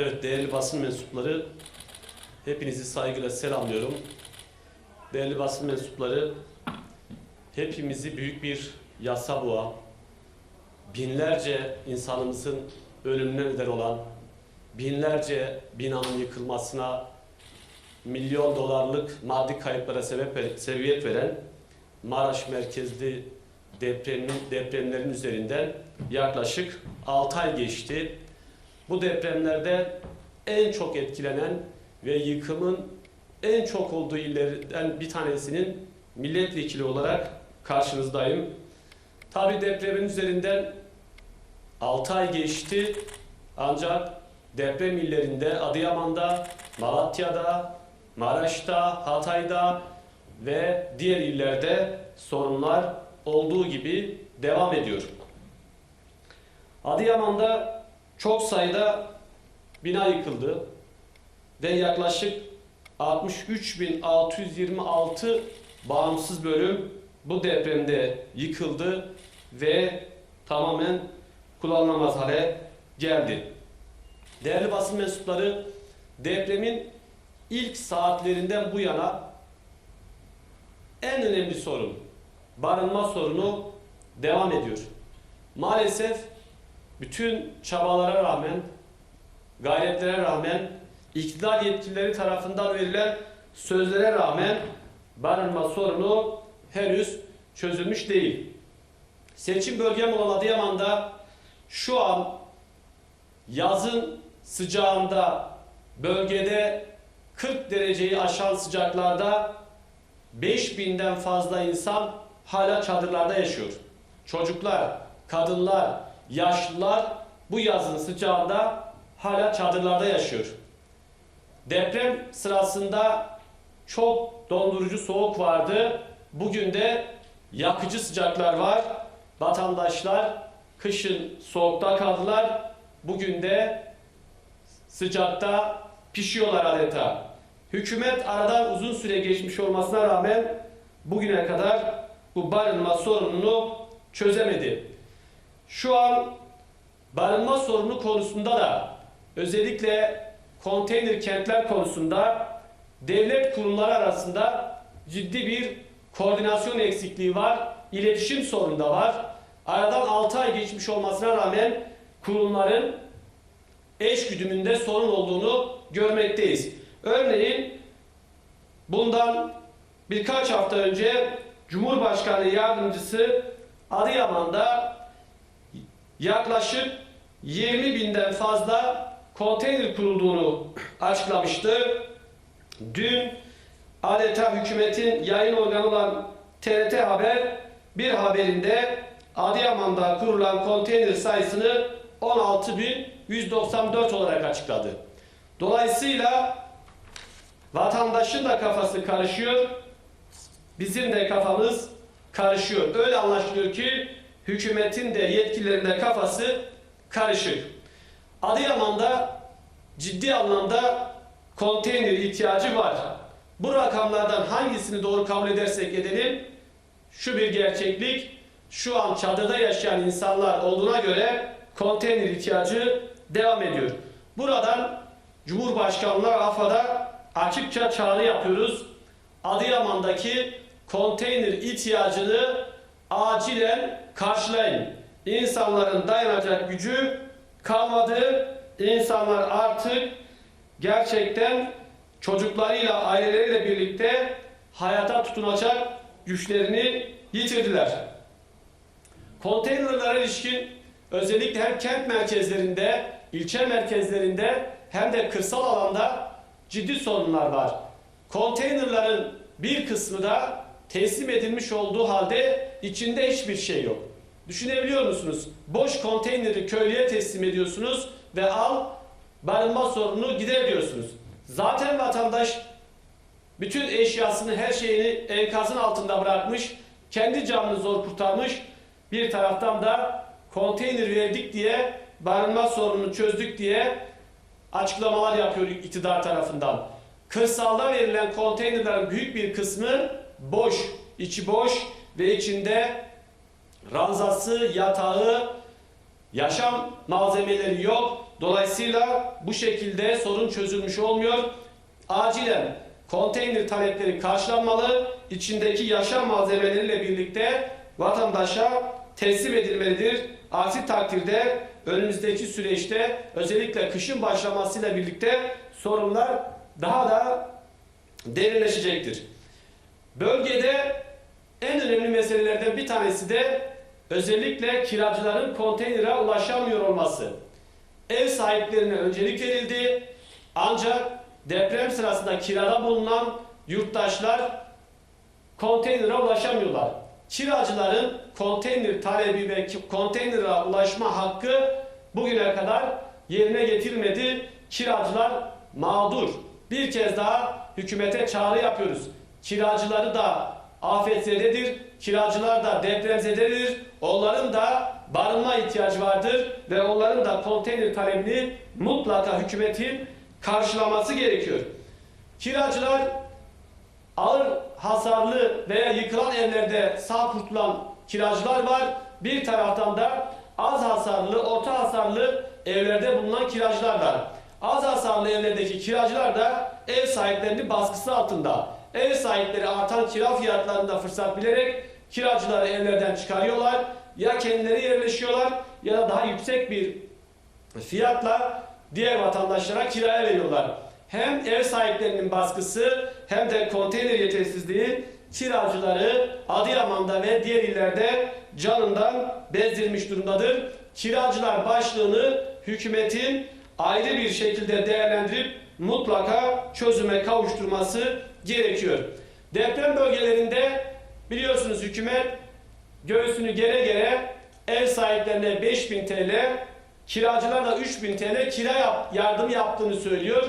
Evet değerli basın mensupları hepinizi saygıyla selamlıyorum. Değerli basın mensupları hepimizi büyük bir yasa boğa, binlerce insanımızın ölümüne neden olan, binlerce binanın yıkılmasına, milyon dolarlık maddi kayıplara sebep, sebebiyet veren Maraş merkezli depremin, depremlerin üzerinden yaklaşık 6 ay geçti. Bu depremlerde en çok etkilenen ve yıkımın en çok olduğu illerden bir tanesinin milletvekili olarak karşınızdayım. Tabi depremin üzerinden 6 ay geçti ancak deprem illerinde Adıyaman'da, Malatya'da, Maraş'ta, Hatay'da ve diğer illerde sorunlar olduğu gibi devam ediyor. Adıyaman'da çok sayıda bina yıkıldı ve yaklaşık 63.626 bağımsız bölüm bu depremde yıkıldı ve tamamen kullanılamaz hale geldi. Değerli basın mensupları depremin ilk saatlerinden bu yana en önemli sorun barınma sorunu devam ediyor. Maalesef bütün çabalara rağmen, gayretlere rağmen, iktidar yetkilileri tarafından verilen sözlere rağmen barınma sorunu henüz çözülmüş değil. Seçim bölgem olan Adıyaman'da şu an yazın sıcağında bölgede 40 dereceyi aşan sıcaklarda 5000'den fazla insan hala çadırlarda yaşıyor. Çocuklar, kadınlar, yaşlılar bu yazın sıcağında hala çadırlarda yaşıyor. Deprem sırasında çok dondurucu soğuk vardı. Bugün de yakıcı sıcaklar var. Vatandaşlar kışın soğukta kaldılar. Bugün de sıcakta pişiyorlar adeta. Hükümet aradan uzun süre geçmiş olmasına rağmen bugüne kadar bu barınma sorununu çözemedi. Şu an barınma sorunu konusunda da özellikle konteyner kentler konusunda devlet kurumları arasında ciddi bir koordinasyon eksikliği var. İletişim sorunu da var. Aradan 6 ay geçmiş olmasına rağmen kurumların eş güdümünde sorun olduğunu görmekteyiz. Örneğin bundan birkaç hafta önce Cumhurbaşkanı Yardımcısı Adıyaman'da yaklaşık 20 binden fazla konteyner kurulduğunu açıklamıştı. Dün adeta hükümetin yayın organı olan TRT Haber bir haberinde Adıyaman'da kurulan konteyner sayısını 16.194 olarak açıkladı. Dolayısıyla vatandaşın da kafası karışıyor, bizim de kafamız karışıyor. Öyle anlaşılıyor ki hükümetin de yetkililerin de kafası karışık. Adıyaman'da ciddi anlamda konteyner ihtiyacı var. Bu rakamlardan hangisini doğru kabul edersek edelim, şu bir gerçeklik, şu an çadırda yaşayan insanlar olduğuna göre konteyner ihtiyacı devam ediyor. Buradan Cumhurbaşkanlığı AFAD'a açıkça çağrı yapıyoruz. Adıyaman'daki konteyner ihtiyacını acilen karşılayın. İnsanların dayanacak gücü kalmadı. İnsanlar artık gerçekten çocuklarıyla, aileleriyle birlikte hayata tutunacak güçlerini yitirdiler. Konteynerlara ilişkin özellikle hem kent merkezlerinde, ilçe merkezlerinde hem de kırsal alanda ciddi sorunlar var. Konteynerların bir kısmı da teslim edilmiş olduğu halde içinde hiçbir şey yok. Düşünebiliyor musunuz? Boş konteyneri köylüye teslim ediyorsunuz ve al barınma sorununu gider diyorsunuz. Zaten vatandaş bütün eşyasını, her şeyini enkazın altında bırakmış, kendi canını zor kurtarmış. Bir taraftan da konteyner verdik diye, barınma sorununu çözdük diye açıklamalar yapıyor iktidar tarafından. Kırsalda verilen konteynerlerin büyük bir kısmı boş, içi boş ve içinde ranzası, yatağı, Yaşam malzemeleri yok. Dolayısıyla bu şekilde sorun çözülmüş olmuyor. Acilen konteyner talepleri karşılanmalı. İçindeki yaşam malzemeleriyle birlikte vatandaşa teslim edilmelidir. Aksi takdirde önümüzdeki süreçte özellikle kışın başlamasıyla birlikte sorunlar daha da derinleşecektir. Bölgede en önemli meselelerden bir tanesi de özellikle kiracıların konteynere ulaşamıyor olması. Ev sahiplerine öncelik verildi ancak deprem sırasında kirada bulunan yurttaşlar konteynere ulaşamıyorlar. Kiracıların konteyner talebi ve konteynere ulaşma hakkı bugüne kadar yerine getirilmedi. Kiracılar mağdur. Bir kez daha hükümete çağrı yapıyoruz. Kiracıları da afetzededir. Kiracılar da depremzededir. Onların da barınma ihtiyacı vardır ve onların da konteyner talebini mutlaka hükümetin karşılaması gerekiyor. Kiracılar ağır hasarlı veya yıkılan evlerde sağ kurtulan kiracılar var. Bir taraftan da az hasarlı, orta hasarlı evlerde bulunan kiracılar var. Az hasarlı evlerdeki kiracılar da ev sahiplerinin baskısı altında. Ev sahipleri artan kira fiyatlarında fırsat bilerek kiracıları evlerden çıkarıyorlar. Ya kendileri yerleşiyorlar ya da daha yüksek bir fiyatla diğer vatandaşlara kiraya veriyorlar. Hem ev sahiplerinin baskısı hem de konteyner yetersizliği kiracıları Adıyaman'da ve diğer illerde canından bezdirmiş durumdadır. Kiracılar başlığını hükümetin ayrı bir şekilde değerlendirip mutlaka çözüme kavuşturması gerekiyor. Deprem bölgelerinde biliyorsunuz hükümet göğsünü gere gere ev sahiplerine 5000 TL, kiracılar da 3000 TL kira yap, yardım yaptığını söylüyor.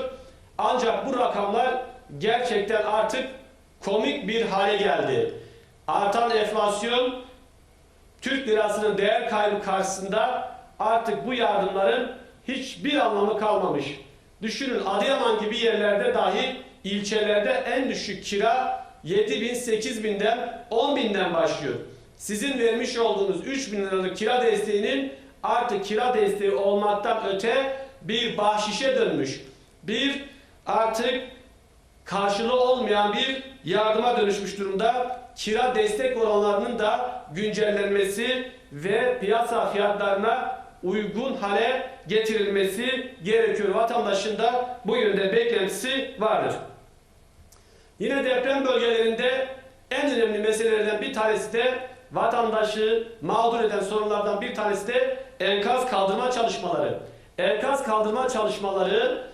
Ancak bu rakamlar gerçekten artık komik bir hale geldi. Artan enflasyon, Türk lirasının değer kaybı karşısında artık bu yardımların hiçbir anlamı kalmamış. Düşünün Adıyaman gibi yerlerde dahi ilçelerde en düşük kira 7 bin, 8 binden, 10 binden başlıyor. Sizin vermiş olduğunuz 3 bin liralık kira desteğinin artık kira desteği olmaktan öte bir bahşişe dönmüş. Bir artık karşılığı olmayan bir yardıma dönüşmüş durumda. Kira destek oranlarının da güncellenmesi ve piyasa fiyatlarına uygun hale getirilmesi gerekiyor. Vatandaşın da bu yönde beklentisi vardır. Yine deprem bölgelerinde en önemli meselelerden bir tanesi de vatandaşı mağdur eden sorunlardan bir tanesi de enkaz kaldırma çalışmaları. Enkaz kaldırma çalışmaları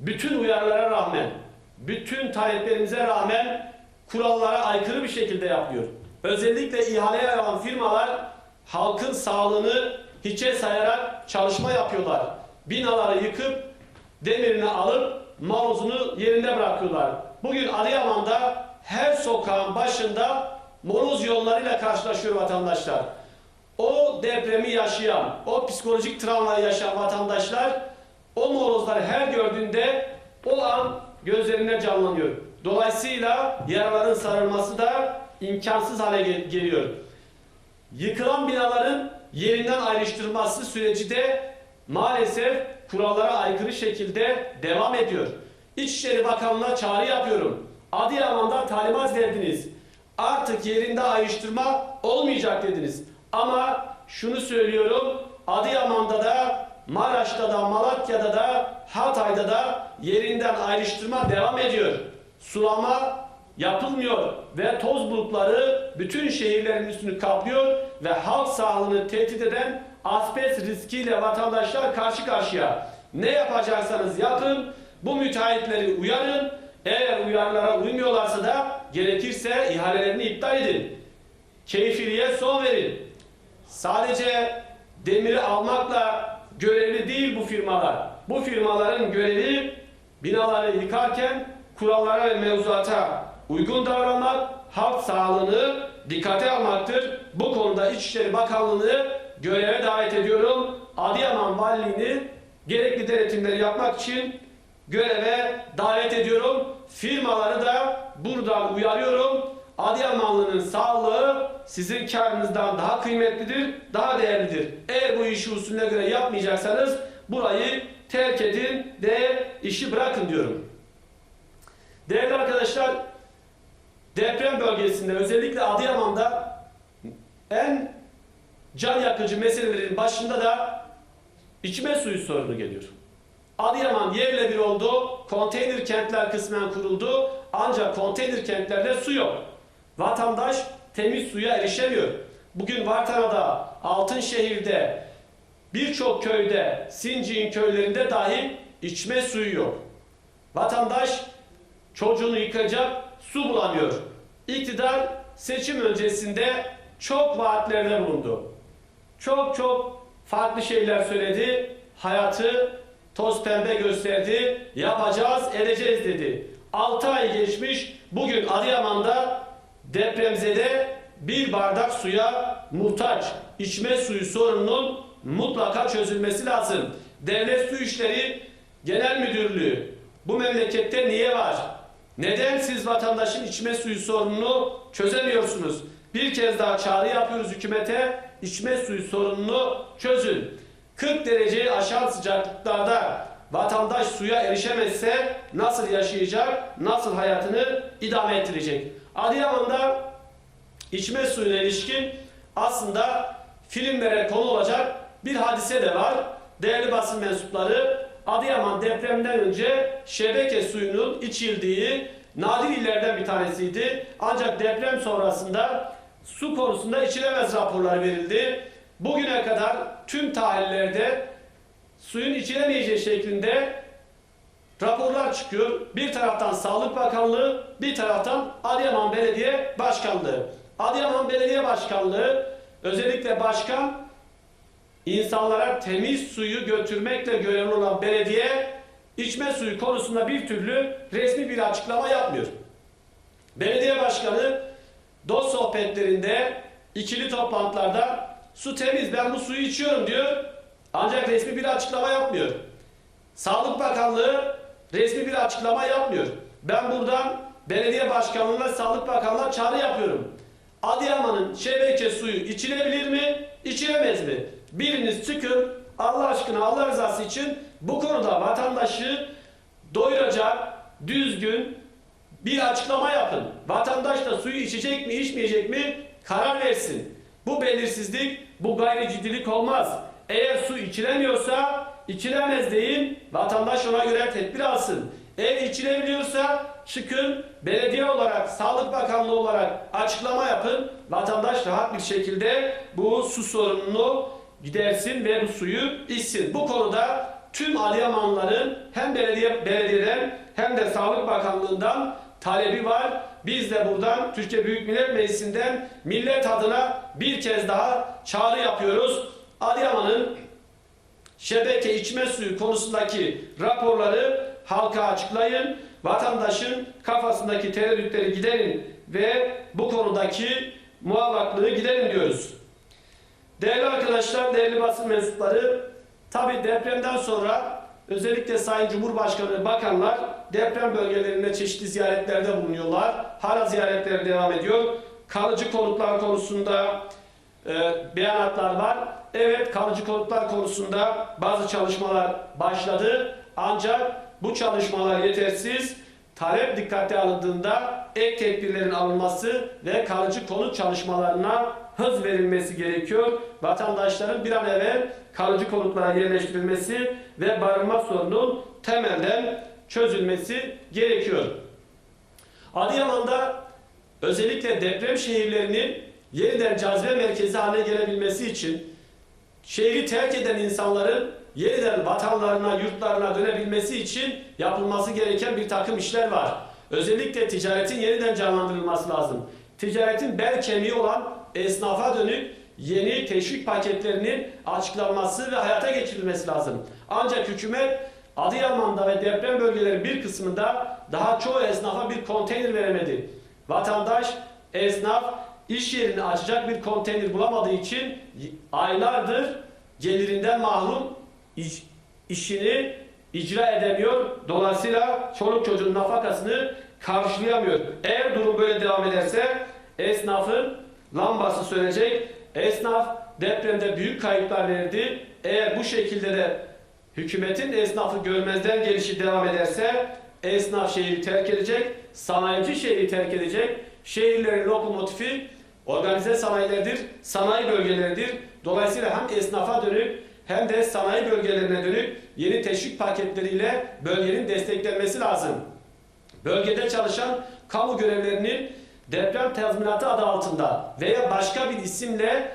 bütün uyarılara rağmen, bütün taleplerimize rağmen kurallara aykırı bir şekilde yapıyor. Özellikle ihaleye alan firmalar halkın sağlığını hiçe sayarak çalışma yapıyorlar. Binaları yıkıp demirini alıp maruzunu yerinde bırakıyorlar. Bugün Adıyaman'da her sokağın başında moroz yollarıyla karşılaşıyor vatandaşlar. O depremi yaşayan, o psikolojik travmayı yaşayan vatandaşlar o morozları her gördüğünde o an gözlerine canlanıyor. Dolayısıyla yaraların sarılması da imkansız hale gel- geliyor. Yıkılan binaların yerinden ayrıştırılması süreci de maalesef kurallara aykırı şekilde devam ediyor. İçişleri Bakanlığı'na çağrı yapıyorum. Adıyaman'dan talimat verdiniz. Artık yerinde ayrıştırma olmayacak dediniz. Ama şunu söylüyorum. Adıyaman'da da Maraş'ta da Malatya'da da Hatay'da da yerinden ayrıştırma devam ediyor. Sulama yapılmıyor ve toz bulutları bütün şehirlerin üstünü kaplıyor ve halk sağlığını tehdit eden asbest riskiyle vatandaşlar karşı karşıya. Ne yapacaksanız yapın, bu müteahhitleri uyarın. Eğer uyarılara uymuyorlarsa da gerekirse ihalelerini iptal edin. Keyfiliğe son verin. Sadece demiri almakla görevli değil bu firmalar. Bu firmaların görevi binaları yıkarken kurallara ve mevzuata uygun davranmak, halk sağlığını dikkate almaktır. Bu konuda İçişleri Bakanlığı'nı göreve davet ediyorum. Adıyaman Valiliğini gerekli denetimleri yapmak için göreve davet ediyorum. Firmaları da buradan uyarıyorum. Adıyamanlı'nın sağlığı sizin karınızdan daha kıymetlidir, daha değerlidir. Eğer bu işi usulüne göre yapmayacaksanız burayı terk edin ve işi bırakın diyorum. Değerli arkadaşlar, deprem bölgesinde özellikle Adıyaman'da en can yakıcı meselelerin başında da içme suyu sorunu geliyor. Adıyaman yerle bir oldu, konteyner kentler kısmen kuruldu ancak konteyner kentlerde su yok. Vatandaş temiz suya erişemiyor. Bugün Vartana'da, Altınşehir'de, birçok köyde, Sincik'in köylerinde dahi içme suyu yok. Vatandaş çocuğunu yıkayacak su bulamıyor. İktidar seçim öncesinde çok vaatlerde bulundu. Çok çok farklı şeyler söyledi. Hayatı toz pembe gösterdi. Yapacağız, edeceğiz dedi. 6 ay geçmiş. Bugün Adıyaman'da depremzede bir bardak suya muhtaç. İçme suyu sorununun mutlaka çözülmesi lazım. Devlet Su İşleri Genel Müdürlüğü bu memlekette niye var? Neden siz vatandaşın içme suyu sorununu çözemiyorsunuz? Bir kez daha çağrı yapıyoruz hükümete. İçme suyu sorununu çözün. 40 dereceyi aşan sıcaklıklarda vatandaş suya erişemezse nasıl yaşayacak, nasıl hayatını idame ettirecek? Adıyaman'da içme suyuna ilişkin aslında filmlere konu olacak bir hadise de var. Değerli basın mensupları Adıyaman depremden önce şebeke suyunun içildiği nadir illerden bir tanesiydi. Ancak deprem sonrasında su konusunda içilemez raporlar verildi. Bugüne kadar tüm tahlillerde suyun içilemeyeceği şeklinde raporlar çıkıyor. Bir taraftan Sağlık Bakanlığı, bir taraftan Adıyaman Belediye Başkanlığı. Adıyaman Belediye Başkanlığı özellikle başkan insanlara temiz suyu götürmekle görevli olan belediye içme suyu konusunda bir türlü resmi bir açıklama yapmıyor. Belediye başkanı dost sohbetlerinde, ikili toplantılarda su temiz ben bu suyu içiyorum diyor. Ancak resmi bir açıklama yapmıyor. Sağlık Bakanlığı resmi bir açıklama yapmıyor. Ben buradan belediye başkanlığına, Sağlık Bakanlığı'na çağrı yapıyorum. Adıyaman'ın şebeke suyu içilebilir mi, içilemez mi? Biriniz çıkın Allah aşkına Allah rızası için bu konuda vatandaşı doyuracak, düzgün bir açıklama yapın. Vatandaş da suyu içecek mi, içmeyecek mi karar versin. Bu belirsizlik, bu gayri ciddilik olmaz. Eğer su içilemiyorsa içilemez deyin, vatandaş ona göre tedbir alsın. Eğer içilebiliyorsa çıkın, belediye olarak, Sağlık Bakanlığı olarak açıklama yapın. Vatandaş rahat bir şekilde bu su sorununu gidersin ve bu suyu içsin. Bu konuda tüm Adıyamanlıların hem belediye belediyeden hem de Sağlık Bakanlığı'ndan talebi var. Biz de buradan Türkiye Büyük Millet Meclisi'nden millet adına bir kez daha çağrı yapıyoruz. Adıyaman'ın şebeke içme suyu konusundaki raporları halka açıklayın. Vatandaşın kafasındaki tereddütleri giderin ve bu konudaki muallaklığı giderin diyoruz. Değerli arkadaşlar, değerli basın mensupları, tabi depremden sonra özellikle Sayın Cumhurbaşkanı ve bakanlar deprem bölgelerinde çeşitli ziyaretlerde bulunuyorlar. Hala ziyaretler devam ediyor. Kalıcı konutlar konusunda e, beyanatlar var. Evet kalıcı konutlar konusunda bazı çalışmalar başladı. Ancak bu çalışmalar yetersiz. Talep dikkate alındığında ek tedbirlerin alınması ve kalıcı konut çalışmalarına hız verilmesi gerekiyor. Vatandaşların bir an evvel kalıcı konutlara yerleştirilmesi ve barınma sorunun temelden çözülmesi gerekiyor. Adıyaman'da özellikle deprem şehirlerinin yeniden cazibe merkezi haline gelebilmesi için şehri terk eden insanların yeniden vatanlarına, yurtlarına dönebilmesi için yapılması gereken bir takım işler var. Özellikle ticaretin yeniden canlandırılması lazım. Ticaretin bel kemiği olan esnafa dönük yeni teşvik paketlerinin açıklanması ve hayata geçirilmesi lazım. Ancak hükümet Adıyaman'da ve deprem bölgelerinin bir kısmında daha çoğu esnafa bir konteyner veremedi. Vatandaş, esnaf iş yerini açacak bir konteyner bulamadığı için aylardır gelirinden mahrum iş, işini icra edemiyor. Dolayısıyla çoluk çocuğun nafakasını karşılayamıyor. Eğer durum böyle devam ederse esnafın lambası sönecek. Esnaf depremde büyük kayıplar verdi. Eğer bu şekilde de hükümetin esnafı görmezden gelişi devam ederse esnaf şehri terk edecek, sanayici şehri terk edecek. Şehirlerin lokomotifi organize sanayilerdir, sanayi bölgeleridir. Dolayısıyla hem esnafa dönük hem de sanayi bölgelerine dönük yeni teşvik paketleriyle bölgenin desteklenmesi lazım. Bölgede çalışan kamu görevlerinin deprem tazminatı adı altında veya başka bir isimle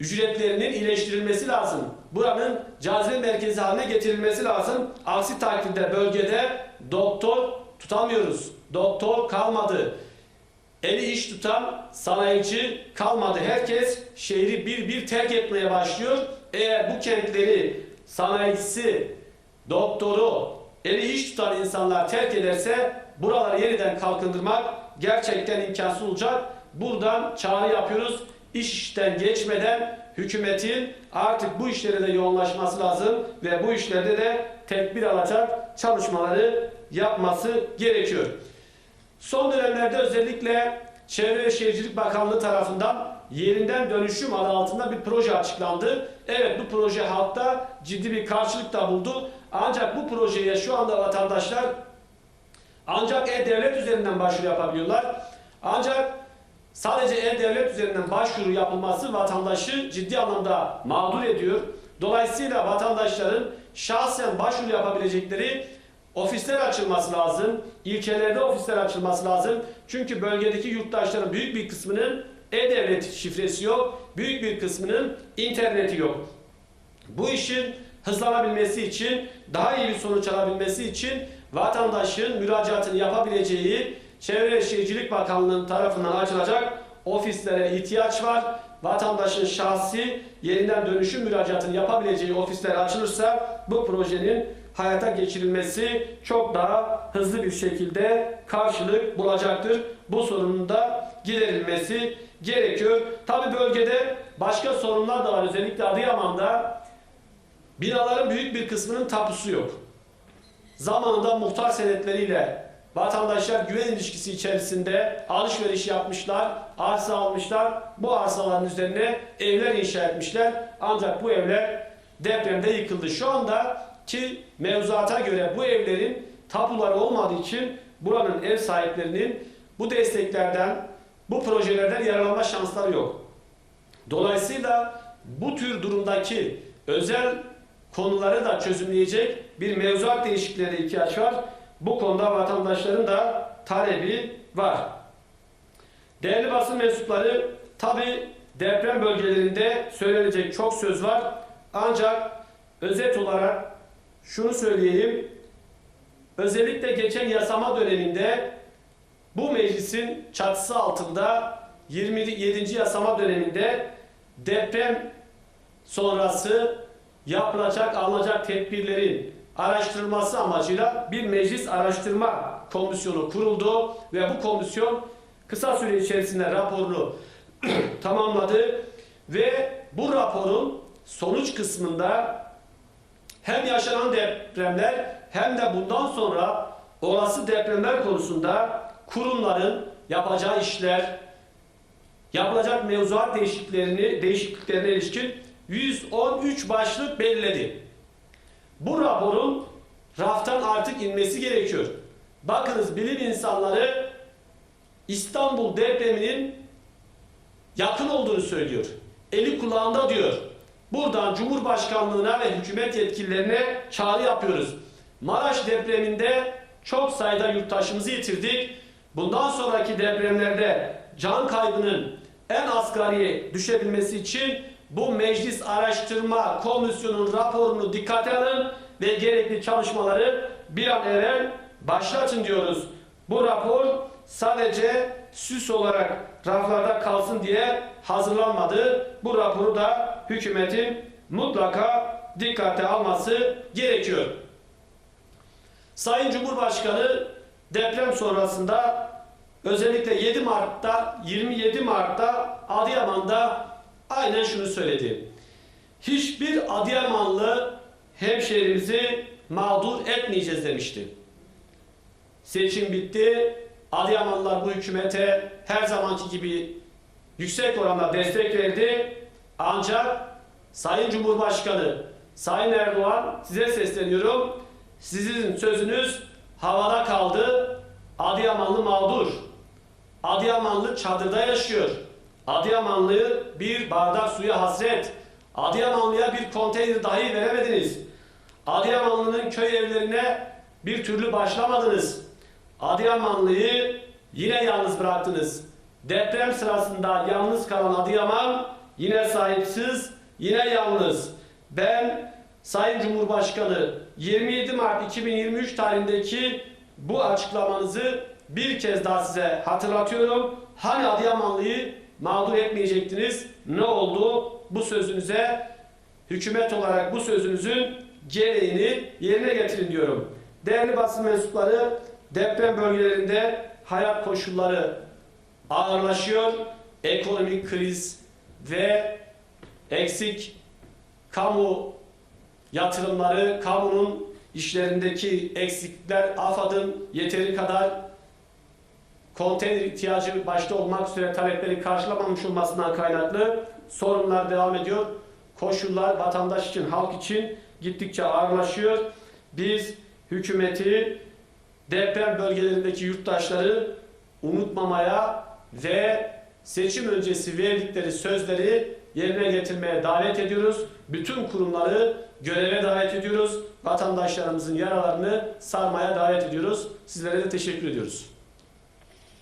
ücretlerinin iyileştirilmesi lazım. Buranın cazibe merkezi haline getirilmesi lazım. Aksi takdirde bölgede doktor tutamıyoruz. Doktor kalmadı. Eli iş tutan sanayici kalmadı. Herkes şehri bir bir terk etmeye başlıyor. Eğer bu kentleri sanayicisi, doktoru, eli iş tutan insanlar terk ederse buraları yeniden kalkındırmak gerçekten imkansız olacak. Buradan çağrı yapıyoruz. İş işten geçmeden hükümetin artık bu işlere de yoğunlaşması lazım ve bu işlerde de tedbir alacak çalışmaları yapması gerekiyor. Son dönemlerde özellikle Çevre ve Şehircilik Bakanlığı tarafından yerinden dönüşüm adı altında bir proje açıklandı. Evet bu proje halkta ciddi bir karşılık da buldu. Ancak bu projeye şu anda vatandaşlar ancak e-devlet üzerinden başvuru yapabiliyorlar. Ancak sadece e-devlet üzerinden başvuru yapılması vatandaşı ciddi anlamda mağdur ediyor. Dolayısıyla vatandaşların şahsen başvuru yapabilecekleri ofisler açılması lazım. İlçelerde ofisler açılması lazım. Çünkü bölgedeki yurttaşların büyük bir kısmının e-devlet şifresi yok. Büyük bir kısmının interneti yok. Bu işin hızlanabilmesi için, daha iyi bir sonuç alabilmesi için vatandaşın müracaatını yapabileceği Çevre Şehircilik Bakanlığı'nın tarafından açılacak ofislere ihtiyaç var. Vatandaşın şahsi yerinden dönüşüm müracaatını yapabileceği ofisler açılırsa bu projenin hayata geçirilmesi çok daha hızlı bir şekilde karşılık bulacaktır. Bu sorunun da giderilmesi gerekiyor. Tabi bölgede başka sorunlar da var. Özellikle Adıyaman'da binaların büyük bir kısmının tapusu yok. Zamanında muhtar senetleriyle vatandaşlar güven ilişkisi içerisinde alışveriş yapmışlar, arsa almışlar. Bu arsaların üzerine evler inşa etmişler. Ancak bu evler depremde yıkıldı. Şu anda ki mevzuata göre bu evlerin tapuları olmadığı için buranın ev sahiplerinin bu desteklerden, bu projelerden yararlanma şansları yok. Dolayısıyla bu tür durumdaki özel konuları da çözümleyecek bir mevzuat değişikliğine ihtiyaç var. Bu konuda vatandaşların da talebi var. Değerli basın mensupları, tabi deprem bölgelerinde söylenecek çok söz var. Ancak özet olarak şunu söyleyeyim. Özellikle geçen yasama döneminde bu meclisin çatısı altında 27. yasama döneminde deprem sonrası yapılacak, alınacak tedbirlerin araştırılması amacıyla bir meclis araştırma komisyonu kuruldu ve bu komisyon kısa süre içerisinde raporunu tamamladı ve bu raporun sonuç kısmında hem yaşanan depremler hem de bundan sonra olası depremler konusunda kurumların yapacağı işler, yapılacak mevzuat değişikliklerini, değişikliklerine ilişkin 113 başlık belirledi. Bu raporun raftan artık inmesi gerekiyor. Bakınız bilim insanları İstanbul depreminin yakın olduğunu söylüyor. Eli kulağında diyor. Buradan Cumhurbaşkanlığına ve hükümet yetkililerine çağrı yapıyoruz. Maraş depreminde çok sayıda yurttaşımızı yitirdik. Bundan sonraki depremlerde can kaybının en asgariye düşebilmesi için bu meclis araştırma komisyonun raporunu dikkate alın ve gerekli çalışmaları bir an evvel başlatın diyoruz. Bu rapor sadece süs olarak raflarda kalsın diye hazırlanmadı. Bu raporu da hükümetin mutlaka dikkate alması gerekiyor. Sayın Cumhurbaşkanı deprem sonrasında özellikle 7 Mart'ta 27 Mart'ta Adıyaman'da aynen şunu söyledi. Hiçbir Adıyamanlı hemşehrimizi mağdur etmeyeceğiz demişti. Seçim bitti. Adıyamanlılar bu hükümete her zamanki gibi yüksek oranda destek verdi. Ancak Sayın Cumhurbaşkanı, Sayın Erdoğan size sesleniyorum. Sizin sözünüz havada kaldı. Adıyamanlı mağdur. Adıyamanlı çadırda yaşıyor. Adıyamanlı bir bardak suya hasret. Adıyamanlıya bir konteyner dahi veremediniz. Adıyamanlı'nın köy evlerine bir türlü başlamadınız. Adıyamanlı'yı yine yalnız bıraktınız. Deprem sırasında yalnız kalan Adıyaman yine sahipsiz, yine yalnız. Ben Sayın Cumhurbaşkanı 27 Mart 2023 tarihindeki bu açıklamanızı bir kez daha size hatırlatıyorum. Hani Adıyamanlı'yı mağdur etmeyecektiniz? Ne oldu? Bu sözünüze hükümet olarak bu sözünüzün gereğini yerine getirin diyorum. Değerli basın mensupları deprem bölgelerinde hayat koşulları ağırlaşıyor. Ekonomik kriz ve eksik kamu yatırımları, kamunun işlerindeki eksiklikler, AFAD'ın yeteri kadar konteyner ihtiyacı başta olmak üzere talepleri karşılamamış olmasından kaynaklı sorunlar devam ediyor. Koşullar vatandaş için, halk için gittikçe ağırlaşıyor. Biz hükümeti deprem bölgelerindeki yurttaşları unutmamaya ve seçim öncesi verdikleri sözleri yerine getirmeye davet ediyoruz. Bütün kurumları göreve davet ediyoruz. Vatandaşlarımızın yaralarını sarmaya davet ediyoruz. Sizlere de teşekkür ediyoruz.